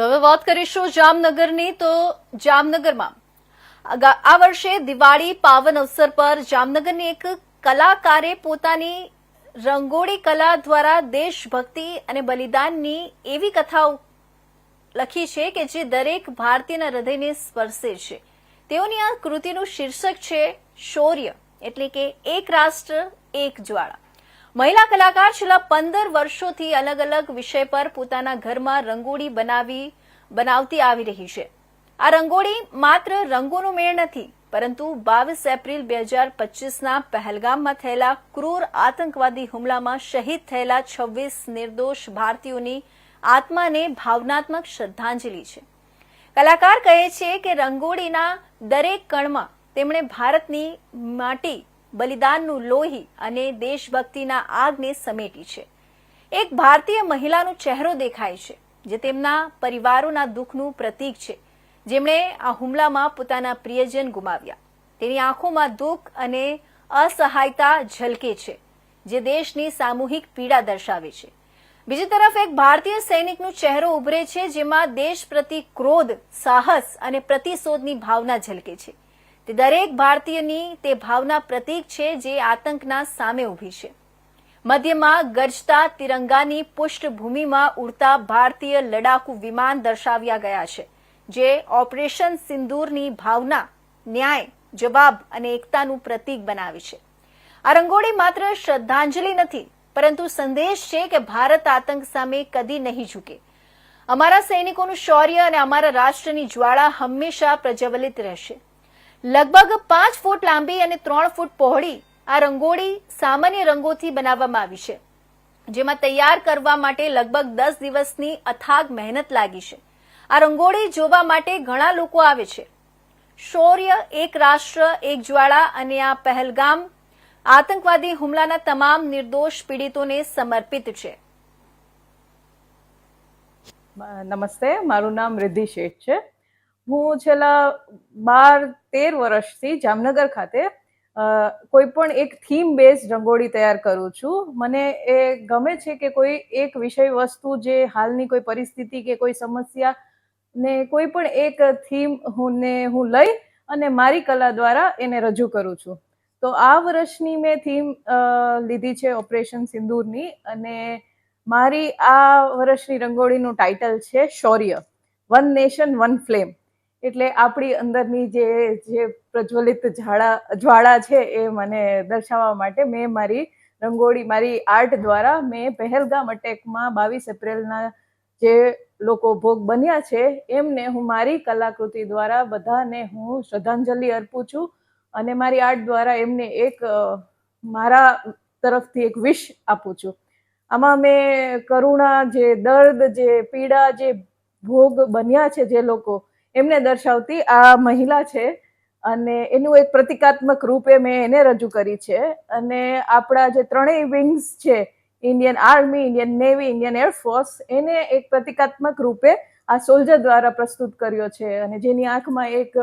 તો હવે વાત કરીશું જામનગરની. તો જામનગરમાં આ વર્ષે દિવાળી પાવન અવસર પર જામનગરની એક કલાકારે પોતાની રંગોળી કલા દ્વારા દેશભક્તિ અને બલિદાનની એવી કથાઓ લખી છે કે જે દરેક ભારતીયના હૃદયને સ્પર્શે છે. તેઓની આ કૃતિનું શીર્ષક છે શૌર્ય, એટલે કે એક રાષ્ટ્ર, એક જ્વાળા. મહિલા કલાકાર છેલ્લા પંદર વર્ષોથી અલગ અલગ વિષય પર પોતાના ઘરમાં રંગોળી બનાવી, બનાવતી આવી રહી છે. આ રંગોળી માત્ર રંગોનો મેળ નથી, પરંતુ બાવીસ એપ્રિલ બે હજાર પચીસના પહેલગામમાં થયેલા ક્રૂર આતંકવાદી હુમલામાં શહીદ થયેલા છવ્વીસ નિર્દોષ ભારતીયોની આત્માને ભાવનાત્મક શ્રદ્ધાંજલિ છે. કલાકાર કહે છે કે રંગોળીના દરેક કણમાં તેમણે ભારતની માટી બલિદાનનું લોહી અને દેશભક્તિના આગને સમેટી છે. એક ભારતીય મહિલાનો ચહેરો દેખાય છે, જે તેમના પરિવારોના દુઃખનું પ્રતીક છે. જેમણે આ હુમલામાં પોતાના પ્રિયજન ગુમાવ્યા. તેની આંખોમાં દુઃખ અને અસહાયતા ઝલકે છે, જે દેશની સામૂહિક પીડા દર્શાવે છે. બીજી તરફ એક ભારતીય સૈનિકનું ચહેરો ઉભરે છે, જેમાં દેશ પ્રતિ ક્રોધ, સાહસ અને પ્રતિશોધની ભાવના ઝલકે છે. તે દરેક ભારતીયની તે ભાવના પ્રતીક છે જે આતંકના સામે ઊભી છે. મધ્યમાં ગજતા તિરંગાની પૃષ્ઠભૂમિમાં ઉડતા ભારતીય લડાકુ વિમાન દર્શાવ્યા ગયા છે, જે ઓપરેશન સિંદૂરની ભાવના, ન્યાય, જવાબ અને એકતાનું પ્રતીક બનાવે છે. આ રંગોળી માત્ર શ્રદ્ધાંજલિ નથી, પરંતુ સંદેશ છે કે ભારત આતંક સામે કદી નહીં ઝૂકે. અમારા સૈનિકોનું શૌર્ય અને અમારા રાષ્ટ્રની જ્વાળા હંમેશા પ્રજ્વલિત રહેશે. લગભગ પાંચ ફૂટ લાંબી અને ત્રણ ફૂટ પહોળી આ રંગોળી સામાન્ય રંગોથી બનાવવામાં આવી છે, જેમાં તૈયાર કરવા માટે લગભગ દસ દિવસની અથાગ મહેનત લાગી છે. આ રંગોળી જોવા માટે ઘણા લોકો આવે છે. શૌર્ય, એક રાષ્ટ્ર, એક જ્વાળા અને આ પહેલગામ આતંકવાદી હુમલાના તમામ નિર્દોષ પીડિતોને સમર્પિત છે. નમસ્તે, મારું નામ રિદ્ધિ શેઠ છે. હું છેલ્લા બાર, તેર વર્ષથી જામનગર ખાતે કોઈ પણ એક થીમ બેઝ રંગોળી તૈયાર કરું છું. મને એ ગમે છે કે કોઈ એક વિષય વસ્તુ જે હાલની કોઈ પરિસ્થિતિ કે કોઈ સમસ્યા ને કોઈ પણ એક થીમ હું ને હું લઈ અને મારી કલા દ્વારા એને રજૂ કરું છું. તો આ વર્ષની મેં થીમ લીધી છે ઓપરેશન સિંદૂરની અને મારી આ વર્ષની રંગોળીનું ટાઇટલ છે શૌર્ય. One nation, one flame. એટલે આપણી અંદરની જે જે પ્રજ્વલિત ઝાડા, જ્વાળા છે એ મને દર્શાવવા માટે મેં મારી રંગોળી, મારી આર્ટ દ્વારા મેં પહેલગામ અટેકમાં બાવીસ એપ્રિલના જે લોકો ભોગ બન્યા છે, એમને હું મારી કલાકૃતિ દ્વારા બધાને હું શ્રદ્ધાંજલિ અર્પું છું અને મારી આર્ટ દ્વારા એમને એક મારા તરફથી એક વિશ આપું છું. આમાં મેં કરુણા જે, દર્દ જે, પીડા જે ભોગ બન્યા છે જે લોકો એમને દર્શાવતી આ મહિલા છે અને એનું એક પ્રતિકાત્મક રૂપે મેં એને રજૂ કરી છે. અને આપણા જે ત્રણેય વિંગ્સ છે Indian army Indian navy Indian air force એને એક પ્રતિકાત્મક રૂપે આ સોલ્જર દ્વારા પ્રસ્તુત કર્યો છે. અને જેની આંખમાં એક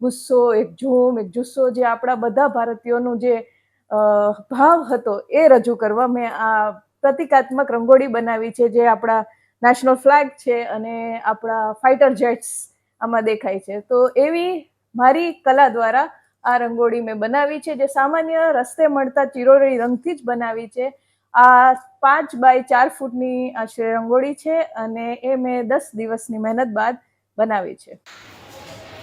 ગુસ્સો, એક જોમ એક જુસ્સો જે આપણા બધા ભારતીયોનું જે ભાવ હતો એ રજૂ કરવા મેં આ પ્રતિકાત્મક રંગોળી બનાવી છે, જે આપણા નેશનલ ફ્લેગ છે અને આપણા ફાઇટર જેટ્સ આમાં દેખાય છે. તો એવી મારી કલા દ્વારા આ રંગોળી મેં બનાવી છે, જે સામાન્ય રસ્તે મળતા ચિરોરી રંગથી જ બનાવી છે. આ પાંચ બાય ચાર ફૂટની આશરે રંગોળી છે અને એ મેં દસ દિવસની મહેનત બાદ બનાવી છે.